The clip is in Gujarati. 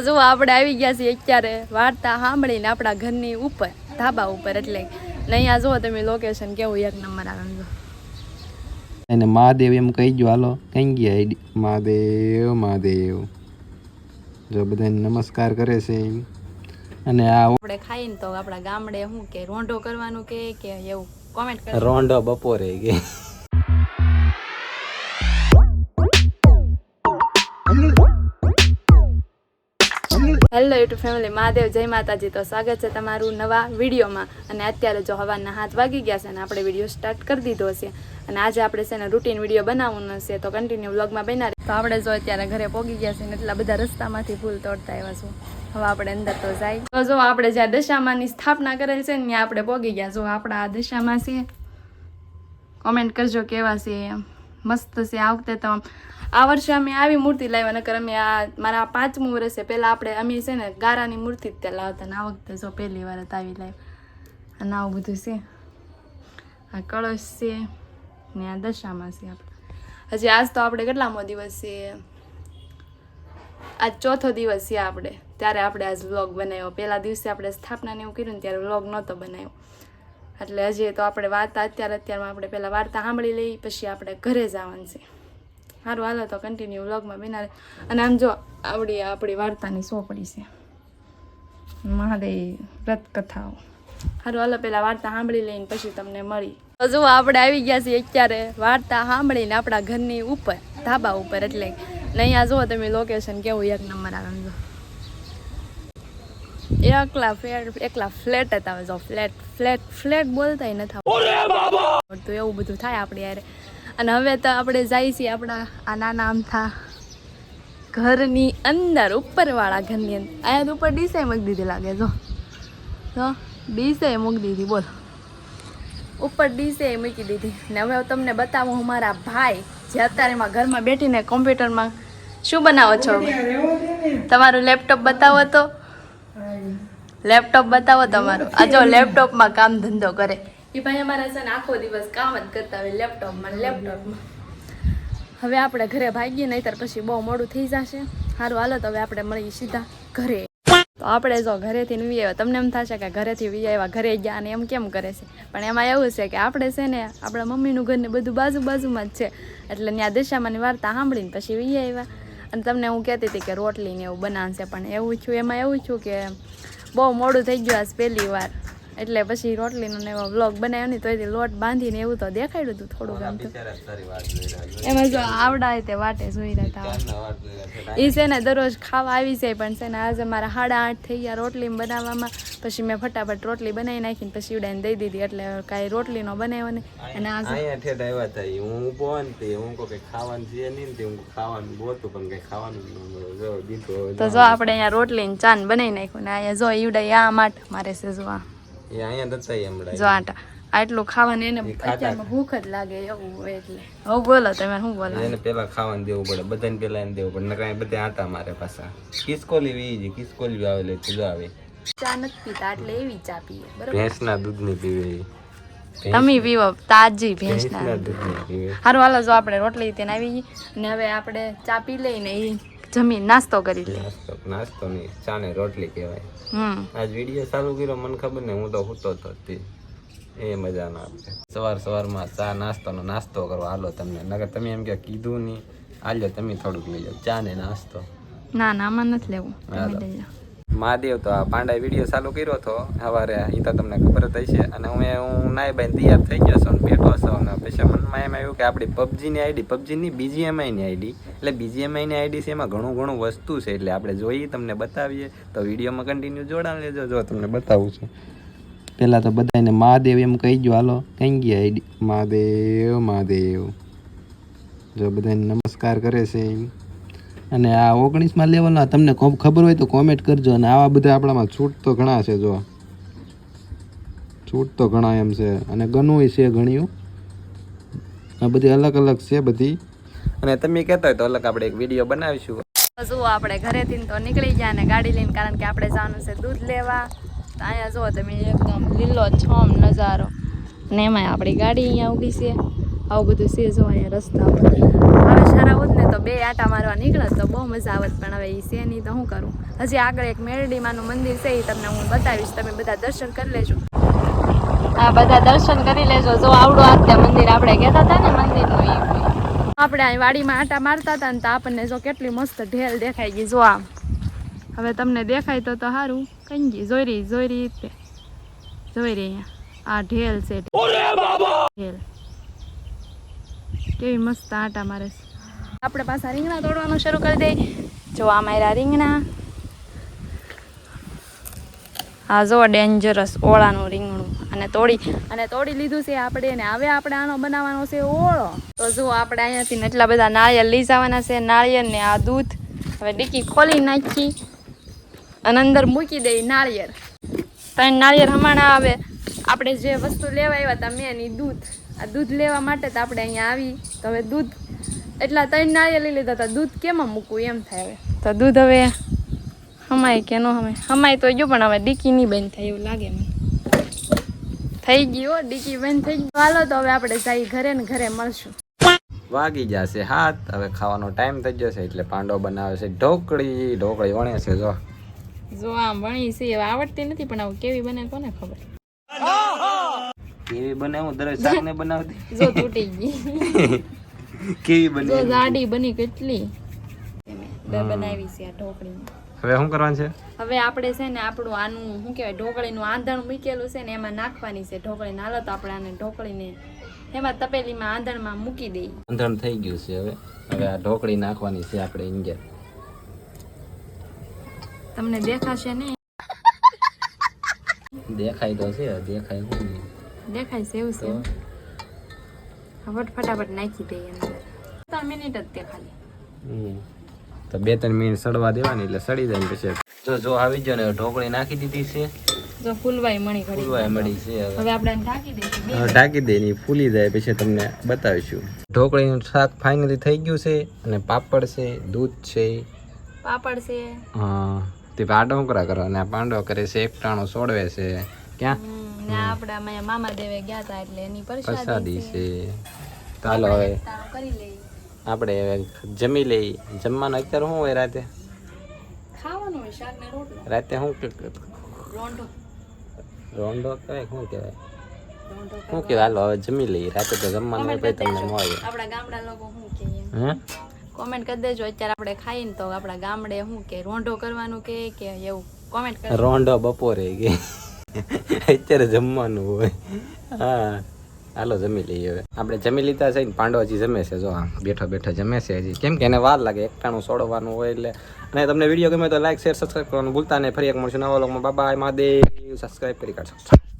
જો આપણે આવી ગયા છીએ અત્યારે વાર્તા સાંભળીને આપણા ઘરની ઉપર ધાબા ઉપર એટલે. અહીંયા જુઓ તમે લોકેશન કેવું એક નંબર આવે જો એને મહાદેવ એમ કહી ગયો હાલો કઈ ગયા મહાદેવ મહાદેવ. જો બધાને નમસ્કાર કરે છે. અને આ આપણે ખાઈને તો આપણા ગામડે શું કે રોંઢો કરવાનું કે કે એવું? કોમેન્ટ કરો. રોંઢો બપોરે કે. હેલો યુટ્યુબ ફેમિલી મહાદેવ જય માતાજી તો સ્વાગત છે તમારું નવા વિડીયોમાં. અને અત્યારે જો હવાના હાથ વાગી ગયા છે અને આપણે વીડિયો સ્ટાર્ટ કરી દીધો છે. અને આજે આપણે છે ને રૂટીન વીડિયો બનાવવાનો છે. તો કન્ટિન્યુ વ્લોગમાં બના તો આપણે જો અત્યારે ઘરે પોગી ગયા છે ને એટલા બધા રસ્તામાંથી ફૂલ તોડતા આવ્યા છું. હવે આપણે અંદર તો જાય. તો જો આપણે જ્યાં દશામાની સ્થાપના કરેલ છે ને ત્યાં આપણે પોગી ગયા. જો આપણા આ દશામાં છે. કોમેન્ટ કરજો કેવા છે એમ. મસ્ત છે, આ વખતે તો આ વર્ષે અમે આવી મૂર્તિ લાવ્યા, નકર અમે આ મારા પાંચમું વર્ષે પહેલાં આપણે, અમે છે ને ગારાની મૂર્તિ જ ત્યાં લાવતા ને આ વખતે જો પહેલી વાર આવી લાવી અને આવું બધું છે. આ કળશ છે ને આ દશામાં છે આપણે હજી આજ તો આપણે કેટલામો દિવસ છે? આજ ચોથો દિવસ છે આપણે. ત્યારે આપણે આજ વ્લોગ બનાવ્યો. પહેલા દિવસે આપણે સ્થાપનાને એવું કર્યું ને ત્યારે વ્લોગ નહોતો બનાવ્યો. એટલે હજી તો આપણે વાર્તા અત્યારે અત્યારમાં આપણે પહેલાં વાર્તા સાંભળી લઈ પછી આપણે ઘરે જવાનું છે. સારું, હાલો તો કન્ટિન્યુ વ્લોગમાં બિના અને આમ જો, આવડી આપણી વાર્તાની સોપડી છે. મહાદેવ વ્રત કથાઓ સારું હાલો પહેલાં વાર્તા સાંભળી લઈને પછી તમને મળી. જો આપણે આવી ગયા છીએ અત્યારે વાર્તા સાંભળીને આપણા ઘરની ઉપર, ધાબા ઉપર એટલે. અહીંયા જુઓ તમે લોકેશન કેવું, એક નંબર આવે એકલા ફ્લેટ એકલા ફ્લેટ જ આવે જો ફ્લેટ ફ્લેટ ફ્લેટ બોલતાય નથી તો એવું બધું થાય આપણે યાર. અને હવે તો આપણે જાય છીએ આપણા આ નાના અમથા ઘરની અંદર ઉપરવાળા ઘરની અંદર. અહીંયા તો ઉપર ડીસે મૂકી દીધી લાગે જો. તો ડીસે મૂકી દીધી બોલ. ઉપર ડીસે મૂકી દીધી. ને હવે હું તમને બતાવું હું મારા ભાઈ જે અત્યારે એમાં ઘરમાં બેઠીને કોમ્પ્યુટરમાં શું બનાવો છો? તમારું લેપટોપ બતાવો તો. લેપટોપ બતાવો તમારો. આ જો લેપટોપમાં કામ ધંધો કરે. એ ભાઈ અમારા છે ને આખો દિવસ કામ જ કરતા હોય લેપટોપમાં લેપટોપમાં. હવે આપણે ઘરે ભાગીએ નહીતર પછી બહુ મોડું થઈ જશે. સારું હાલો તો હવે આપણે મળીએ સીધા ઘરે. તો આપણે જો ઘરેથી વી આવ્યા તમને એમ થશે કે ઘરેથી વી આવ્યા ઘરે ગયા અને એમ કેમ કરે છે? પણ એમાં એવું છે કે આપણે છે ને આપણા મમ્મીનું ઘર ને બધું બાજુ બાજુમાં જ છે. એટલે ત્યાં દિશામાંની વાર્તા સાંભળીને પછી વી આવ્યા અને તમને હું કહેતી હતી કે રોટલી ને એવું બનાવશે, પણ એવું છું, એમાં એવું છું કે બહુ મોડું થઈ ગયું આજ પહેલી વાર. એટલે પછી રોટલીનો ને એવો વ્લોગ બનાવ્યો ને તો એ લોટ બાંધીને એવું તો દેખાડ્યું હતું થોડું આમ તો. એમાં જો આવડા તે વાટે જોઈ રહ્યા હતા એ છે. ને દરરોજ ખાવા આવી જાય પણ છે ને આજે મારા સાડા આઠ થઈ ગયા રોટલી બનાવવામાં. પછી મેં ફટાફટ રોટલી બનાવી નાખીને પછી ઉડાઈને દઈ દીધી એટલે કાંઈ રોટલીનો બનાવ્યો ને અને આજે ઠેઠ આવ્યા હતા હું ઊભો ને તે હું કહું કે ખાવાનું છે નહીં ને હું ખાવાનું બોતું પણ કઈ ખાવાનું તો જો આપણે અહીંયા રોટલી ને ચાન બનાવી નાખ્યું ને અહીંયા જો ઈવડાઈ આ માઠ મારે છે જો આ. એ અહીંયા નતા હમણાં જો આટા આટલું ખાવાનું એને અત્યારમાં ભૂખ જ લાગે એવું હોય એટલે. હવે બોલો તમે શું બોલો એને પેલા ખાવાનું દેવું પડે બધાને પેલા એને દેવું પડે નકર બધા આટા મારે પાછા. કિસકોલી વી છે કિસકોલી આવેલી તું આવે ચા નથી પીતા એટલે એવી ચા પીએ બરોબર? ભેંસના દૂધની પીવે તમે પીવો તાજી ભેંસના દૂધની પીવે. હાલો જો આપણે રોટલી તેને આવી અને હવે આપણે ચા પી લઈને એ જમીન નાસ્તો કરી લે. નાસ્તો નાસ્તો નહીં ચા ને રોટલી કહેવાય. હમ. આજ વીડિયો ચાલુ કર્યો મને ખબર ને હું તો હૂતો તો એ મજા ના આપે સવાર સવારમાં ચા નાસ્તોનો નાસ્તો કરવા હાલો તમને. નકર તમે એમ કે કીધું નહીં. હાલ્યો તમે થોડુંક લઈ જાઓ ચા ને નાસ્તો. ના ના આમાં નથી લેવું. મહાદેવ તો આ પાંડા વીડિયો ચાલુ કર્યો હતો. સવારે એ તો તમને ખબર જ હશે. અને હું હું નાય બાઈને તૈયાર થઈ ગયો છું બેઠો છો. અને પછી મનમાં એમ આવ્યું કે આપણી પબજીની આઈડી, પબજીની બીજીએમઆઈની આઈડી. એટલે બીજીએમઆઈની આઈડી છે એમાં ઘણું ઘણું વસ્તુ છે. એટલે આપણે જોઈએ, તમને બતાવીએ. તો વિડીયોમાં કન્ટિન્યુ જોડાણ લેજો. જો તમને બતાવું છું. પહેલાં તો બધાને મહાદેવ એમ કહી ગયો હાલો, કઈ ગયા આઈડી? મહાદેવ મહાદેવ. જો બધાને નમસ્કાર કરે છે એમ. અને આ ઓગણીસમાં લેવલના તમને ખૂબ ખબર હોય તો કોમેન્ટ કરજો અને આવા બધા આપણામાં છૂટ તો ઘણા છે જો છૂટ તો ઘણા એમ છે. અને ગનુંય છે ઘણ્યું. આ બધી અલગ અલગ છે બધી. અને તમે કહેતા હોય તો અલગ આપણે એક વીડિયો બનાવીશું. જુઓ આપણે ઘરેથી તો નીકળી ગયા ને ગાડી લઈને કારણ કે આપણે જવાનું છે દૂધ લેવા. તો અહીંયા જુઓ તમે એકદમ લીલો છમ નજારો. ને એમાં આપણી ગાડી અહીંયા ઊભી છે. આવું બધું છે જો અહીંયા રસ્તા પર. હવે સારા હોત ને તો બે આટા મારવા નીકળત તો બહુ મજા આવત પણ હવે એ છે નહીં તો હું કરું? હજી આગળ એક મેરડીમાનું મંદિર છે એ તમને હું બતાવીશ. તમે બધા દર્શન કરી લેજો. હા બધા દર્શન કરી લેજો. જો આવડું આત્યા મંદિર આપણે કહેતા હતા ને મંદિરનું એ આપણે અહીં વાડીમાં આટા મારતા હતા ને તો આપણને જો કેટલી મસ્ત ઢેલ દેખાઈ ગઈ જો આમ. હવે તમને દેખાય તો તો સારું કઈ ગઈ જોઈ રહી જોઈ રહી જોઈ રહી અહીંયા. આ ઢેલ છે. ઢેલ. કેવી મસ્ત આટા મારે આપણે પાછા રીંગણા તોડવાનું શરૂ કરી દઈએ. જો આ મારા રીંગણા. આ જો ડેન્જરસ ઓળાનું રીંગણું. અને તોડી અને તોડી લીધું છે આપણે અને હવે આપણે આનો બનાવવાનો છે ઓળો. તો જો આપણે અહીંયાથી એટલા બધા નાળિયેર લઈ જવાના છે. નાળિયેર ને આ દૂધ. હવે ડીકી ખોલી નાખી અને અંદર મૂકી દઈ નાળિયેર. ત્રણ નાળિયેર હમણાં આવે. આપણે જે વસ્તુ લેવા આવ્યા હતા મેં દૂધ. આ દૂધ લેવા માટે તો આપણે અહીંયા આવી. તો હવે દૂધ એટલા ત્રણ નાળિયેર લઈ લીધા હતા. દૂધ કેમાં મૂકવું એમ થાય હવે. તો દૂધ હવે હમાય કે ન હમાય હમાય તો જો પણ હવે ડીકી નહીં બંધ થાય એવું લાગે મને. થઈ ગયો ડીકી બંધ થઈ ગયો. હાલો તો હવે આપણે જઈ ઘરે ને ઘરે મળશું. વાગી જશે હાથ. હવે ખાવાનો ટાઈમ થઈ જશે એટલે પાંડો બનાવે છે. ઢોકળી ઢોકળી વણે છે જો. જો આમ વણી છે હવે આવડતી નથી પણ આવું કેવી બને કોને ખબર? કેવી બને હું દરેક શાક ને બનાવતી? જો તૂટી ગઈ. કેવી જો બને જાડી બની કેટલી? બે બનાવી છે આ ઢોકળી. હવે શું કરવાનું છે? હવે આપણે છે ને આપણું આનું શું કહેવાય ઢોકળીનું આંધણ મૂકેલું છે ને એમાં નાખવાની છે ઢોકળી. નાલો તો આપણે આને ઢોકળીને એમાં તપેલીમાં આંધણમાં મૂકી દઈએ. આંધણ થઈ ગયું છે હવે. હવે આ ઢોકળી નાખવાની છે આપણે ઇન્જર તમને દેખાશે ને દેખાય તો છે દેખાય હું નહીં. દેખાય છે એવું છે. હવે ફટાફટ નાખી દઈએ અંદર. ત્રણ મિનિટ જ તે ખાલી. તો બે ત્રણ મિનિટ સડવા દેવાની એટલે સડી જાય પછી જો જો આવી ગયો ને ઢોકળી નાખી દીધી છે. જો ફૂલવાઈ મણી ફૂલવાય મળી છે હવે. આપણે ઢાંકી દઈએ હવે ઢાંકી દઈએ ને ફૂલી જાય પછી તમને બતાવીશું. ઢોકળીનું શાક ફાઇનલી થઈ ગયું છે અને પાપડ છે દૂધ છે. પાપડ છે. હા તે પાડોકરા કરા અને પાંડો કરે છે એકટાણો સોડવે છે. ક્યાં? ને આપણે અમે મામા દેવે ગયા હતા એટલે એની પ્રસાદી પ્રસાદી છે. ચાલો હવે. કરી લઈએ. આપણે હવે જમી લઈ જમવાનું અત્યારે શું હોય રાતે? ખાવાનું હોય શાક ને રોટલો. રાતે શું રોંડો કહેવાય શું કહેવાય? શું કહેવાય? હાલો હવે જમી લઈએ. રાતે તો જમવાનું હોય પછી તમને મળે. આપણા ગામડા લોકો શું કે હે? કોમેન્ટ કરી દેજો. અત્યારે આપણે ખાઈને તો આપણા ગામડે શું કે રોંઢો કરવાનું કે કે એવું. કોમેન્ટ રોંઢો રોંડો બપોરે કે. અત્યારે જમવાનું હોય. હા, હાલો જમી લઈએ હવે. આપણે જમી લીધા છે ને પાંડો હજી જમે છે, જો આમ બેઠો બેઠો જમે છે હજી. કેમ કે એને વાર લાગે, એકટાણું સોડવાનું હોય એટલે. અને તમને વીડિયો ગમે તો લાઈક શેર સબસ્ક્રાઈબ કરવાનું ભૂલતા નહીં. ફરી એક મળશું નવા લોકમાં બાબા મહાદેવ. સબસ્ક્રાઈબ કરી કાઢશો.